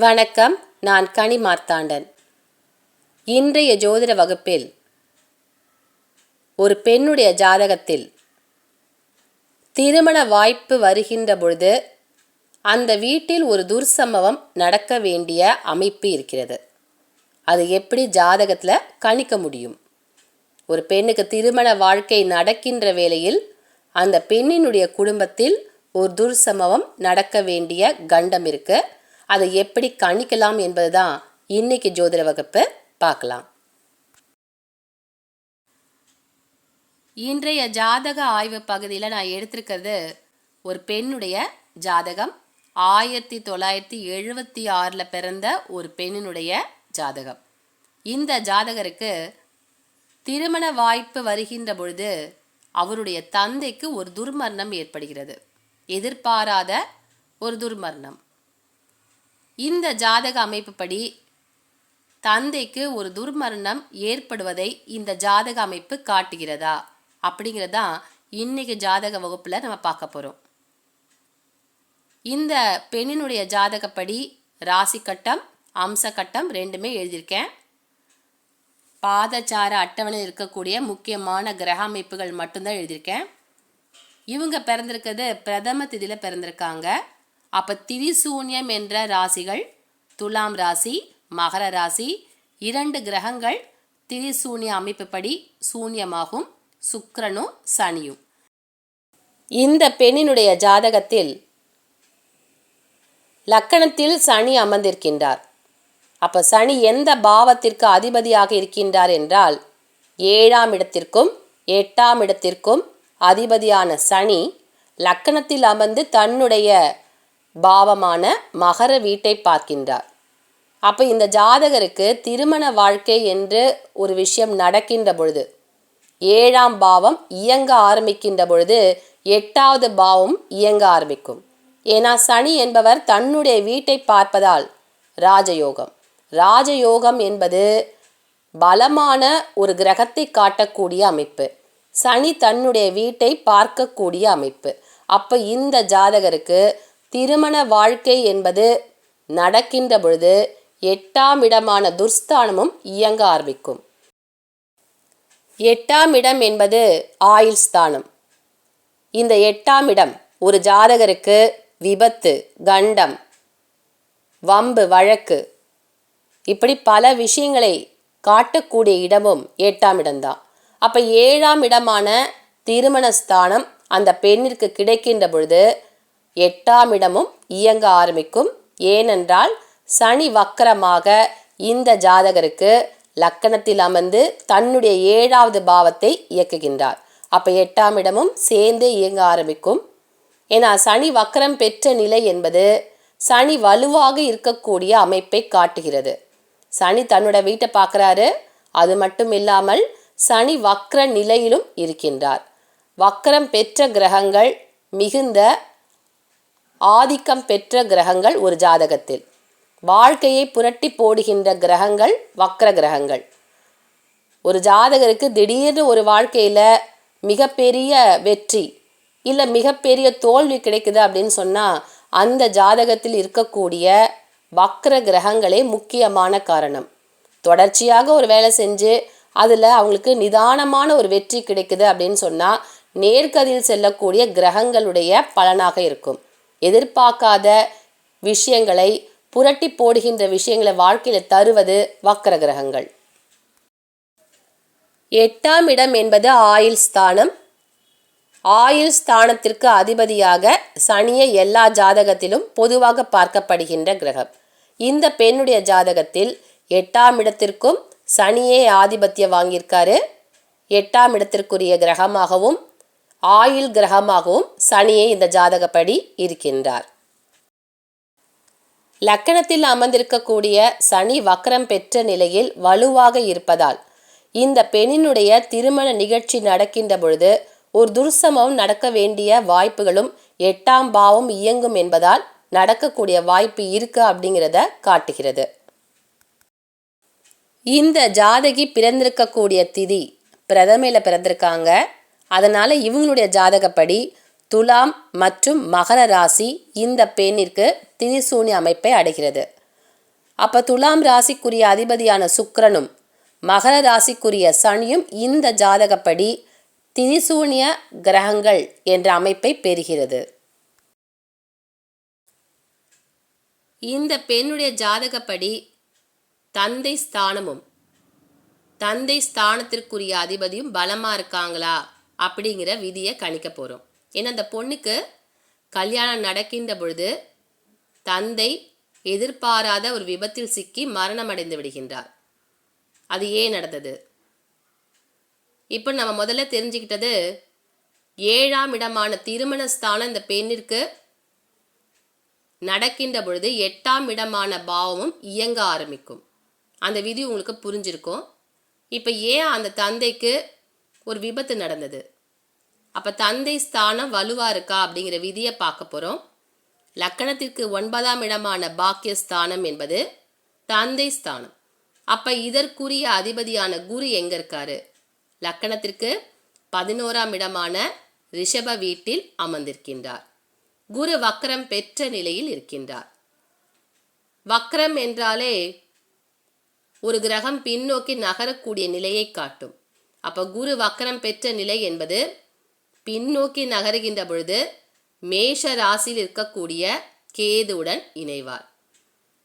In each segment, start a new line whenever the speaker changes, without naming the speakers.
வணக்கம் நான் கனி மார்த்தாண்டன். இன்றைய ஜோதிட வகுப்பில் ஒரு பெண்ணுடைய ஜாதகத்தில் திருமண வாய்ப்பு வருகின்ற பொழுது அந்த வீட்டில் ஒரு துர்சம்பவம் நடக்க வேண்டிய அமைப்பு இருக்கிறது. அது எப்படி ஜாதகத்தில் கணிக்க முடியும்? ஒரு பெண்ணுக்கு திருமண வாழ்க்கை நடக்கின்ற வேளையில் அந்த பெண்ணினுடைய குடும்பத்தில் ஒரு துர்சம்பவம் நடக்க வேண்டிய கண்டம் இருக்குது அதை எப்படி கணிக்கலாம் என்பதுதான் இன்னைக்கு ஜோதிட வகுப்பு. பார்க்கலாம். இன்றைய ஜாதக ஆய்வு பகுதியில் நான் எடுத்திருக்கிறது ஒரு பெண்ணுடைய ஜாதகம். ஆயிரத்தி தொள்ளாயிரத்தி எழுபத்தி ஆறில் பிறந்த ஒரு பெண்ணினுடைய ஜாதகம். இந்த ஜாதகருக்கு திருமண வாய்ப்பு வருகின்ற பொழுது அவருடைய தந்தைக்கு ஒரு துர்மரணம் ஏற்படுகிறது. எதிர்பாராத ஒரு துர்மரணம். இந்த ஜாதக அமைப்புப்படி தந்தைக்கு ஒரு துர்மரணம் ஏற்படுவதை இந்த ஜாதக அமைப்பு காட்டுகிறதா? அப்படிங்கிறதான் இன்னைக்கு ஜாதக வகுப்பில் நம்ம பார்க்க போகிறோம் இந்த பெண்ணினுடைய ஜாதகப்படி ராசி கட்டம் அம்ச கட்டம் ரெண்டுமே எழுதியிருக்கேன். பாதச்சார அட்டவணையில் இருக்கக்கூடிய முக்கியமான கிரக அமைப்புகள் மட்டும்தான் எழுதியிருக்கேன். இவங்க பிறந்திருக்கிறது பிரதம திதியில் பிறந்திருக்காங்க. அப்போ திரிசூன்யம் என்ற ராசிகள் துலாம் ராசி மகர ராசி இரண்டு கிரகங்கள் திரிசூன்ய அமைப்புப்படி சூன்யமாகும் சுக்கரனும் சனியும். இந்த பெண்ணினுடைய ஜாதகத்தில் லக்கணத்தில் சனி அமர்ந்திருக்கின்றார். அப்போ சனி எந்த பாவத்திற்கு அதிபதியாக இருக்கின்றார் என்றால் ஏழாம் இடத்திற்கும் எட்டாம் இடத்திற்கும் அதிபதியான சனி லக்கணத்தில் அமர்ந்து தன்னுடைய பாவமான மகர வீட்டை பார்க்கின்றார். அப்போ இந்த ஜாதகருக்கு திருமண வாழ்க்கை என்று ஒரு விஷயம் நடக்கின்ற பொழுது ஏழாம் பாவம் இயங்க ஆரம்பிக்கின்ற பொழுது எட்டாவது பாவம் இயங்க ஆரம்பிக்கும். ஏன்னா சனி என்பவர் தன்னுடைய வீட்டை பார்ப்பதால் ராஜயோகம். ராஜயோகம் என்பது பலமான ஒரு கிரகத்தை காட்டக்கூடிய அமைப்பு. சனி தன்னுடைய வீட்டை பார்க்கக்கூடிய அமைப்பு. அப்போ இந்த ஜாதகருக்கு திருமண வாழ்க்கை என்பது நடக்கின்ற பொழுது எட்டாம் இடமான துர்ஸ்தானமும் இயங்க ஆரம்பிக்கும். எட்டாம் இடம் என்பது ஆயுள் ஸ்தானம். இந்த எட்டாம் இடம் ஒரு ஜாதகருக்கு விபத்து கண்டம் வம்பு வழக்கு இப்படி பல விஷயங்களை காட்டக்கூடிய இடமும் எட்டாம் இடம்தான். அப்போ ஏழாம் இடமான திருமண ஸ்தானம் அந்த பெண்ணிற்கு கிடைக்கின்ற பொழுது எட்டாம் இடமும் இயங்க ஆரம்பிக்கும். ஏனென்றால் சனி வக்கரமாக இந்த ஜாதகருக்கு லக்கணத்தில் அமர்ந்து தன்னுடைய ஏழாவது பாவத்தை இயக்குகின்றார். அப்போ எட்டாம் இடமும் சேர்ந்து இயங்க ஆரம்பிக்கும். ஏன்னா சனி வக்கரம் பெற்ற நிலை என்பது சனி வலுவாக இருக்கக்கூடிய அமைப்பை காட்டுகிறது. சனி தன்னோட வீட்டை பார்க்குறாரு. அது மட்டும் இல்லாமல் சனி வக்ர நிலையிலும் இருக்கின்றார். வக்கரம் பெற்ற கிரகங்கள் மிகுந்த ஆதிக்கம் பெற்ற கிரகங்கள் ஒரு ஜாதகத்தில். வாழ்க்கையை புரட்டி போடுகின்ற கிரகங்கள் வக்ர கிரகங்கள். ஒரு ஜாதகருக்கு திடீர்னு ஒரு வாழ்க்கையில் மிகப்பெரிய வெற்றி இல்லை மிகப்பெரிய தோல்வி கிடைக்குது அப்படின்னு சொன்னால் அந்த ஜாதகத்தில் இருக்கக்கூடிய வக்ர கிரகங்களே முக்கியமான காரணம். தொடர்ச்சியாக ஒரு வேலை செஞ்சு அதில் அவங்களுக்கு நிதானமான ஒரு வெற்றி கிடைக்குது அப்படின்னு சொன்னால் நேர்கதில் செல்லக்கூடிய கிரகங்களுடைய பலனாக இருக்கும். எதிர்பார்க்காத விஷயங்களை புரட்டி போடுகின்ற விஷயங்களை வாழ்க்கையில் தருவது வக்கர கிரகங்கள். எட்டாம் இடம் என்பது ஆயுள் ஸ்தானம். ஆயுள் ஸ்தானத்திற்கு அதிபதியாக சனியை எல்லா ஜாதகத்திலும் பொதுவாக பார்க்கப்படுகின்ற கிரகம். இந்த பெண்ணுடைய ஜாதகத்தில் எட்டாம் இடத்திற்கும் சனியே ஆதிபத்தியம் வாங்கியிருக்காரு. எட்டாம் இடத்திற்குரிய கிரகமாகவும் ஆயுள் கிரகமாகவும் சனியை இந்த ஜாதகப்படி இருக்கின்றார். லக்கணத்தில் அமர்ந்திருக்கக்கூடிய சனி வக்கரம் பெற்ற நிலையில் வலுவாக இருப்பதால் இந்த பெண்ணினுடைய திருமண நிகழ்ச்சி நடக்கின்ற பொழுது ஒரு துர்சமம் நடக்க வேண்டிய வாய்ப்புகளும் எட்டாம் பாவம் இயங்கும் என்பதால் நடக்கக்கூடிய வாய்ப்பு இருக்கு அப்படிங்கிறத காட்டுகிறது. இந்த ஜாதகி பிறந்திருக்கக்கூடிய திதி பிரதமையில் பிறந்திருக்காங்க. அதனால் இவங்களுடைய ஜாதகப்படி துலாம் மற்றும் மகர ராசி இந்த பெண்ணிற்கு திரிசூனி அமைப்பை அடைகிறது. அப்போ துலாம் ராசிக்குரிய அதிபதியான சுக்கரனும் மகர ராசிக்குரிய சனியும் இந்த ஜாதகப்படி திரிசூனிய கிரகங்கள் என்ற அமைப்பை பெறுகிறது. இந்த பெண்ணுடைய ஜாதகப்படி தந்தை ஸ்தானமும் தந்தை ஸ்தானத்திற்குரிய அதிபதியும் பலமாக இருக்காங்களா? அப்படிங்கிற விதியை கணிக்க போகிறோம் ஏன்னா அந்த பொண்ணுக்கு கல்யாணம் நடக்கின்ற பொழுது தந்தை எதிர்பாராத ஒரு விபத்தில் சிக்கி மரணம் அடைந்து விடுகின்றார். அது ஏன் நடந்தது? இப்போ நம்ம முதல்ல தெரிஞ்சுக்கிட்டது ஏழாம் இடமான திருமண ஸ்தானம் இந்த பெண்ணிற்கு நடக்கின்ற பொழுது எட்டாம் இடமான பாவமும் இயங்க ஆரம்பிக்கும். அந்த விதி உங்களுக்கு புரிஞ்சிருக்கும். இப்போ ஏன் அந்த தந்தைக்கு ஒரு விபத்து நடந்தது? அப்போ தந்தை ஸ்தானம் வலுவாக இருக்கா அப்படிங்கிற விதியை பார்க்க போகிறோம் லக்கணத்திற்கு ஒன்பதாம் இடமான பாக்கியஸ்தானம் என்பது தந்தை ஸ்தானம். அப்போ இதற்குரிய அதிபதியான குரு எங்கே இருக்காரு? லக்கணத்திற்கு பதினோராம் இடமான ரிஷப வீட்டில் அமர்ந்திருக்கின்றார். குரு வக்ரம் பெற்ற நிலையில் இருக்கின்றார். வக்ரம் என்றாலே ஒரு கிரகம் பின்னோக்கி நகரக்கூடிய நிலையை காட்டும். அப்போ குரு வக்ரம் பெற்ற நிலை என்பது பின்னோக்கி நகருகின்ற பொழுது மேஷ ராசியில் இருக்கக்கூடிய கேதுவுடன் இணைவார்.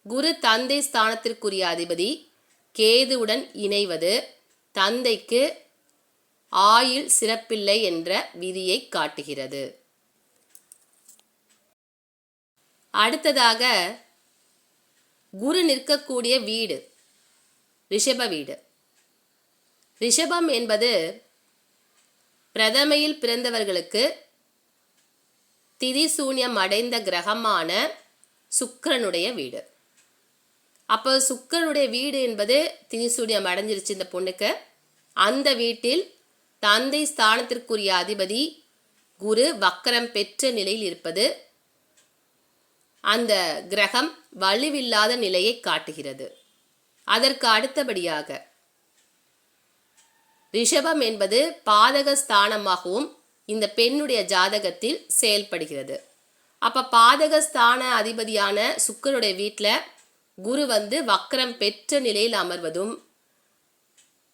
குரு தந்தை ஸ்தானத்திற்குரிய அதிபதி கேதுவுடன் இணைவது தந்தைக்கு ஆயுள் சிறப்பில்லை என்ற விதியை காட்டுகிறது. அடுத்ததாக குரு நிற்கக்கூடிய வீடு ரிஷப வீடு. ரிஷபம் என்பது பிரதமையில் பிறந்தவர்களுக்கு திதிசூன்யம் அடைந்த கிரகமான சுக்கிரனுடைய வீடு. அப்போ சுக்கிரனுடைய வீடு என்பது திதிசூன்யம் அடைஞ்சிருச்சு இந்த பொண்ணுக்கு. அந்த வீட்டில் தந்தை ஸ்தானத்திற்குரிய அதிபதி குரு வக்கரம் பெற்ற நிலையில் இருப்பது அந்த கிரகம் வலுவில்லாத நிலையை காட்டுகிறது. அதற்கு அடுத்தபடியாக ரிஷபம் என்பது பாதக ஸ்தானமாகவும் இந்த பெண்ணுடைய ஜாதகத்தில் செயல்படுகிறது. அப்போ பாதக ஸ்தான அதிபதியான சுக்கருடைய வீட்டில் குரு வந்து வக்ரம் பெற்ற நிலையில் அமர்வதும்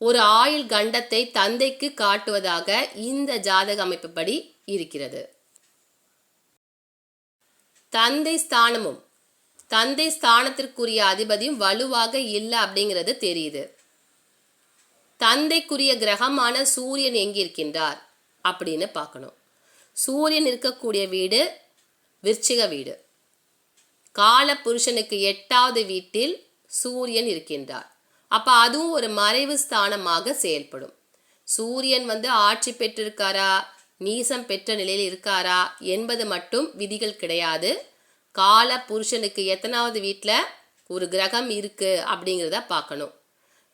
ஒரு ஆயுள் கண்டத்தை தந்தைக்கு காட்டுவதாக இந்த ஜாதக அமைப்புப்படி இருக்கிறது. தந்தை ஸ்தானமும் தந்தை ஸ்தானத்திற்குரிய அதிபதியும் வலுவாக இல்லை அப்படிங்கிறது தெரியுது. தந்தைக்குரிய கிரகமான சூரியன் எங்கிருக்கின்றார் அப்படின்னு பார்க்கணும். சூரியன் இருக்கக்கூடிய வீடு விருச்சிக வீடு. கால புருஷனுக்கு எட்டாவது வீட்டில் சூரியன் இருக்கின்றார். அப்போ அதுவும் ஒரு மறைவு ஸ்தானமாக செயல்படும். சூரியன் வந்து ஆட்சி பெற்றிருக்காரா? நீசம் பெற்ற நிலையில் இருக்காரா? என்பது மட்டும் விதிகள் கிடையாது. கால புருஷனுக்கு எத்தனாவது வீட்டில் ஒரு கிரகம் இருக்கு அப்படிங்கிறத பார்க்கணும்.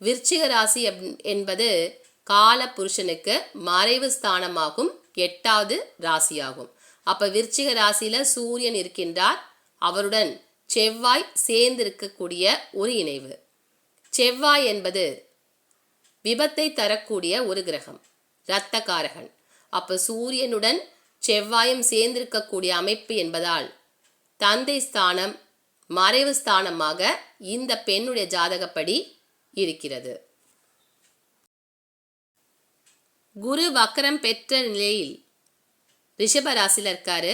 விருச்சிக ராசி என்பது கால புருஷனுக்கு மறைவு ஸ்தானமாகும் எட்டாவது ராசியாகும். அப்ப விருச்சிக ராசியில சூரியன் இருக்கின்றார். அவருடன் செவ்வாய் சேர்ந்து இருக்கக்கூடிய ஒரு இணைவு. செவ்வாய் என்பது விபத்தை தரக்கூடிய ஒரு கிரகம் இரத்தக்காரகன். அப்ப சூரியனுடன் செவ்வாயும் சேர்ந்திருக்கக்கூடிய அமைப்பு என்பதால் தந்தை ஸ்தானம் மறைவு ஸ்தானமாக இந்த பெண்ணுடைய ஜாதகப்படி இருக்கிறது. குரு வக்கரம் பெற்ற நிலையில் ரிஷபராசியில் இருக்காரு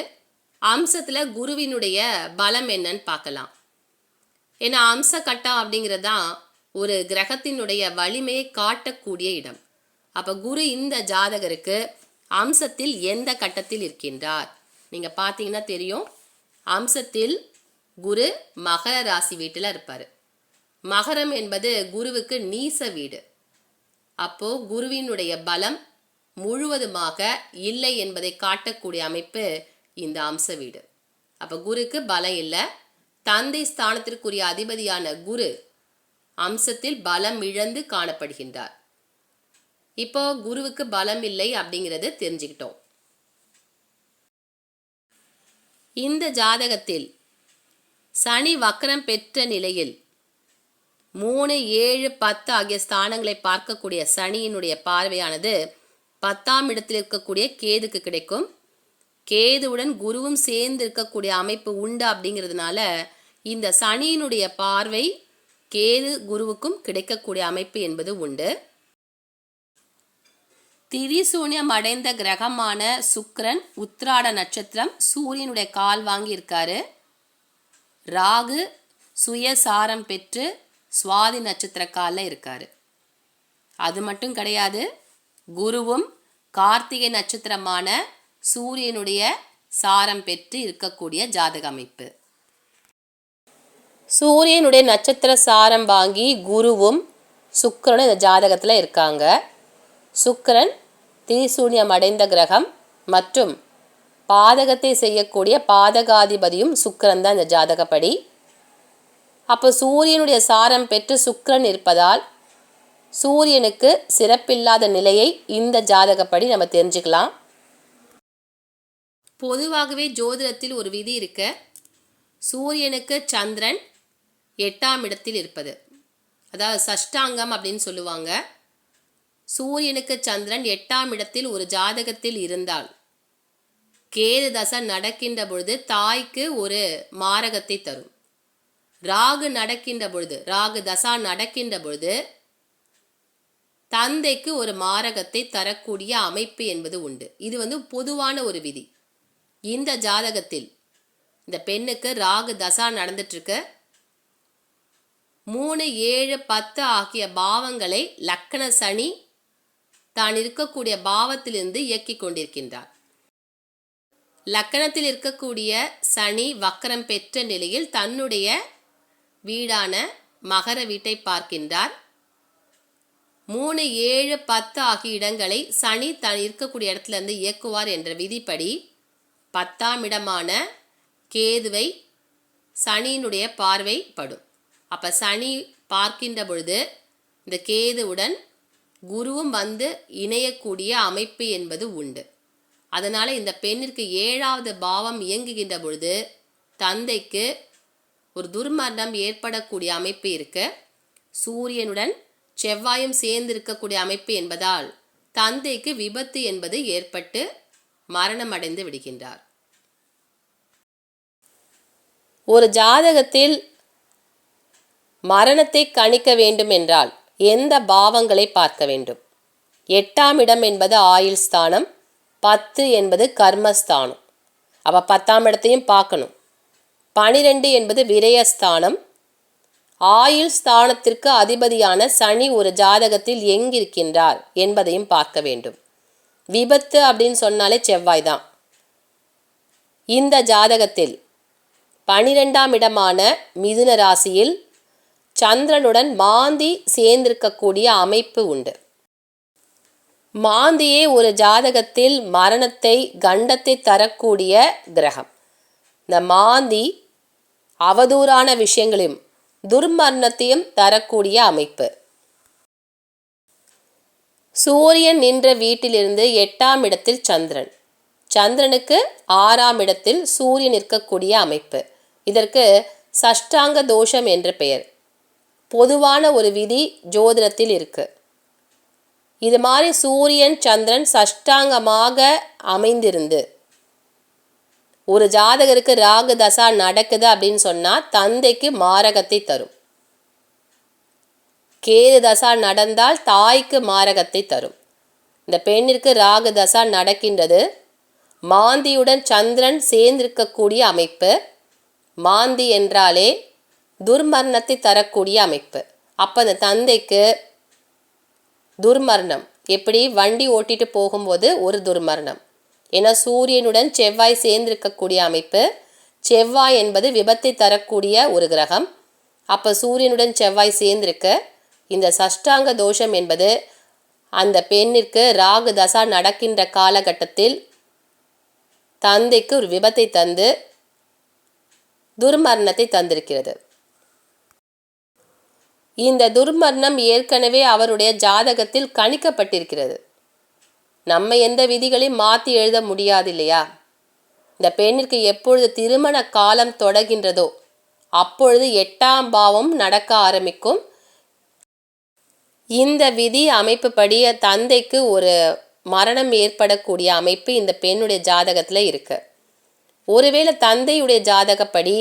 அம்சத்தில் குருவினுடைய பலம் என்னன்னு பார்க்கலாம். ஏன்னா அம்ச கட்டம் அப்படிங்கிறது தான் ஒரு கிரகத்தினுடைய வலிமையை காட்டக்கூடிய இடம். அப்போ குரு இந்த ஜாதகருக்கு அம்சத்தில் எந்த கட்டத்தில் இருக்கின்றார்? நீங்கள் பார்த்தீங்கன்னா தெரியும் அம்சத்தில் குரு மகர ராசி வீட்டில் இருப்பார். மகரம் என்பது குருவுக்கு நீச வீடு. அப்போ குருவினுடைய பலம் முழுவதுமாக இல்லை என்பதை காட்டக்கூடிய அமைப்பு இந்த அம்ச வீடு. அப்போ குருக்கு பலம் இல்லை. தந்தை ஸ்தானத்திற்குரிய அதிபதியான குரு அம்சத்தில் பலம் இழந்து காணப்படுகின்றார். இப்போ குருவுக்கு பலம் இல்லை அப்படிங்கிறது தெரிஞ்சுக்கிட்டோம். இந்த ஜாதகத்தில் சனி வக்கரம் பெற்ற நிலையில் மூணு ஏழு பத்து ஆகிய ஸ்தானங்களை பார்க்கக்கூடிய சனியினுடைய பார்வையானது பத்தாம் இடத்தில் இருக்கக்கூடிய கேதுக்கு கிடைக்கும். கேதுவுடன் குருவும் சேர்ந்து இருக்கக்கூடிய அமைப்பு உண்டு அப்படிங்கிறதுனால இந்த சனியினுடைய பார்வை கேது குருவுக்கும் கிடைக்கக்கூடிய அமைப்பு என்பது உண்டு. திரிசூன்யம் அடைந்த கிரகமான சுக்ரன் உத்ராட நட்சத்திரம் சூரியனுடைய கால் வாங்கி இருக்காரு ராகு சுயசாரம் பெற்று சுவாதி நட்சத்திர இருக்கார் இருக்காரு. அது மட்டும் கிடையாது குருவும் கார்த்திகை நட்சத்திரமான சூரியனுடைய சாரம் பெற்று இருக்கக்கூடிய ஜாதக அமைப்பு. சூரியனுடைய நட்சத்திர சாரம் வாங்கி குருவும் சுக்கரனும் இந்த ஜாதகத்தில் இருக்காங்க. சுக்கரன் திரிசூன்யம் அடைந்த கிரகம் மற்றும் பாதகத்தை செய்யக்கூடிய பாதகாதிபதியும் சுக்கிரன் தான் இந்த ஜாதகப்படி. அப்போ சூரியனுடைய சாரம் பெற்று சுக்கரன் இருப்பதால் சூரியனுக்கு சிறப்பில்லாத நிலையை இந்த ஜாதகப்படி நம்ம தெரிஞ்சுக்கலாம். பொதுவாகவே ஜோதிடத்தில் ஒரு விதி இருக்க சூரியனுக்கு சந்திரன் எட்டாம் இடத்தில் இருப்பது. அதாவது சஷ்டாங்கம் அப்படின்னு சொல்லுவாங்க. சூரியனுக்கு சந்திரன் எட்டாம் இடத்தில் ஒரு ஜாதகத்தில் இருந்தால் கேது தசை நடக்கின்ற பொழுது தாய்க்கு ஒரு மாரகத்தை தரும். ராகு நடக்கின்ற பொழுது ராகு தசா நடக்கின்ற பொழுது தந்தைக்கு ஒரு மாரகத்தை தரக்கூடிய அமைப்பு என்பது உண்டு. இது வந்து பொதுவான ஒரு விதி. இந்த ஜாதகத்தில் இந்த பெண்ணுக்கு ராகு தசா நடந்துட்டுருக்கு. மூணு ஏழு பத்து ஆகிய பாவங்களை லக்கண சனி தான் இருக்கக்கூடிய பாவத்திலிருந்து இயக்கிக் கொண்டிருக்கின்றார். லக்கணத்தில் இருக்கக்கூடிய சனி வக்கரம் பெற்ற நிலையில் தன்னுடைய வீடான மகர வீட்டை பார்க்கின்றார். மூணு ஏழு பத்து ஆகிய இடங்களை சனி தன் இருக்கக்கூடிய இடத்துல இருந்து இயக்குவார் என்ற விதிப்படி பத்தாம் இடமான கேதுவை சனியினுடைய பார்வை படும். அப்போ சனி பார்க்கின்ற பொழுது இந்த கேதுவுடன் குருவும் வந்து இணையக்கூடிய அமைப்பு என்பது உண்டு. அதனால் இந்த பெண்ணிற்கு ஏழாவது பாவம் இயங்குகின்ற பொழுது தந்தைக்கு ஒரு துர்மரணம் ஏற்படக்கூடிய அமைப்பு இருக்க. சூரியனுடன் செவ்வாயும் சேர்ந்து இருக்கக்கூடிய அமைப்பு என்பதால் தந்தைக்கு விபத்து என்பது ஏற்பட்டு மரணமடைந்து விடுகின்றார். ஒரு ஜாதகத்தில் மரணத்தை கணிக்க வேண்டும் என்றால் எந்த பாவங்களை பார்க்க வேண்டும்? எட்டாம் இடம் என்பது ஆயுள் ஸ்தானம் பத்து என்பது கர்மஸ்தானம். அப்போ பத்தாம் இடத்தையும் பார்க்கணும். பனிரெண்டு என்பது விரயஸ்தானம். ஆயுள் ஸ்தானத்திற்கு அதிபதியான சனி ஒரு ஜாதகத்தில் எங்கிருக்கின்றார் என்பதையும் பார்க்க வேண்டும். விபத்து அப்படின்னு சொன்னாலே செவ்வாய் தான். இந்த ஜாதகத்தில் பனிரெண்டாம் இடமான மிதுன ராசியில் சந்திரனுடன் மாந்தி சேர்ந்திருக்கக்கூடிய அமைப்பு உண்டு. மாந்தியே ஒரு ஜாதகத்தில் மரணத்தை கண்டத்தை தரக்கூடிய கிரகம். இந்த மாந்தி அவதூறான விஷயங்களையும் துர்மரணத்தையும் தரக்கூடிய அமைப்பு. சூரியன் நின்ற வீட்டிலிருந்து எட்டாம் இடத்தில் சந்திரன். சந்திரனுக்கு ஆறாம் இடத்தில் சூரியன் இருக்கக்கூடிய அமைப்பு. இதற்கு சஷ்டாங்க தோஷம் என்ற பெயர். பொதுவான ஒரு விதி ஜோதிடத்தில் இருக்கு. இது மாதிரி சூரியன் சந்திரன் சஷ்டாங்கமாக அமைந்திருந்து ஒரு ஜாதகருக்கு ராகு தசா நடக்குது அப்படின்னு சொன்னால் தந்தைக்கு மாரகத்தை தரும். கேது தசா நடந்தால் தாய்க்கு மாரகத்தை தரும். இந்த பெண்ணிற்கு ராகு தசா நடக்கின்றது. மாந்தியுடன் சந்திரன் சேர்ந்திருக்கக்கூடிய அமைப்பு. மாந்தி என்றாலே துர்மரணத்தை தரக்கூடிய அமைப்பு. அப்போ அந்த தந்தைக்கு துர்மரணம். எப்படி? வண்டி ஓட்டிட்டு போகும்போது ஒரு துர்மரணம். ஏன்னா சூரியனுடன் செவ்வாய் சேர்ந்திருக்கக்கூடிய அமைப்பு செவ்வாய் என்பது விபத்தை தரக்கூடிய ஒரு கிரகம். அப்போ சூரியனுடன் செவ்வாய் சேர்ந்திருக்க. இந்த சஷ்டாங்க தோஷம் என்பது அந்த பெண்ணிற்கு ராகு தசா நடக்கின்ற காலகட்டத்தில் தந்தைக்கு ஒரு விபத்தை தந்து துர்மரணத்தை தந்திருக்கிறது. இந்த துர்மரணம் ஏற்கனவே அவருடைய ஜாதகத்தில் கணிக்கப்பட்டிருக்கிறது. நம்ம எந்த விதிகளையும் மாற்றி எழுத முடியாது இல்லையா இந்த பெண்ணிற்கு எப்பொழுது திருமண காலம் தொடர்கின்றதோ அப்பொழுது எட்டாம் பாவம் நடக்க ஆரம்பிக்கும். இந்த விதி அமைப்புப்படி தந்தைக்கு ஒரு மரணம் ஏற்படக்கூடிய அமைப்பு இந்த பெண்ணுடைய ஜாதகத்தில் இருக்கு. ஒருவேளை தந்தையுடைய ஜாதகப்படி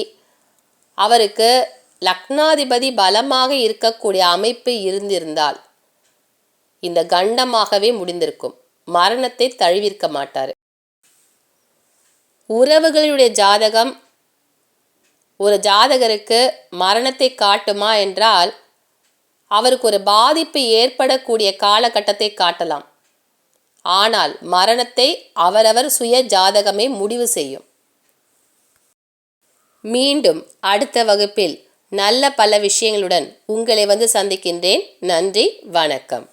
அவருக்கு லக்னாதிபதி பலமாக இருக்கக்கூடிய அமைப்பு இருந்திருந்தால் இந்த கண்டமாகவே முடிந்திருக்கும். மரணத்தை தழுவிருக்க மாட்டார். உறவுகளுடைய ஜாதகம் ஒரு ஜாதகருக்கு மரணத்தை காட்டுமா என்றால் அவருக்கு ஒரு பாதிப்பு ஏற்படக்கூடிய காலகட்டத்தை காட்டலாம். ஆனால் மரணத்தை அவரவர் சுய ஜாதகமே முடிவு செய்யும். மீண்டும் அடுத்த வகுப்பில் நல்ல பல விஷயங்களுடன் உங்களை வந்து சந்திக்கின்றேன். நன்றி வணக்கம்.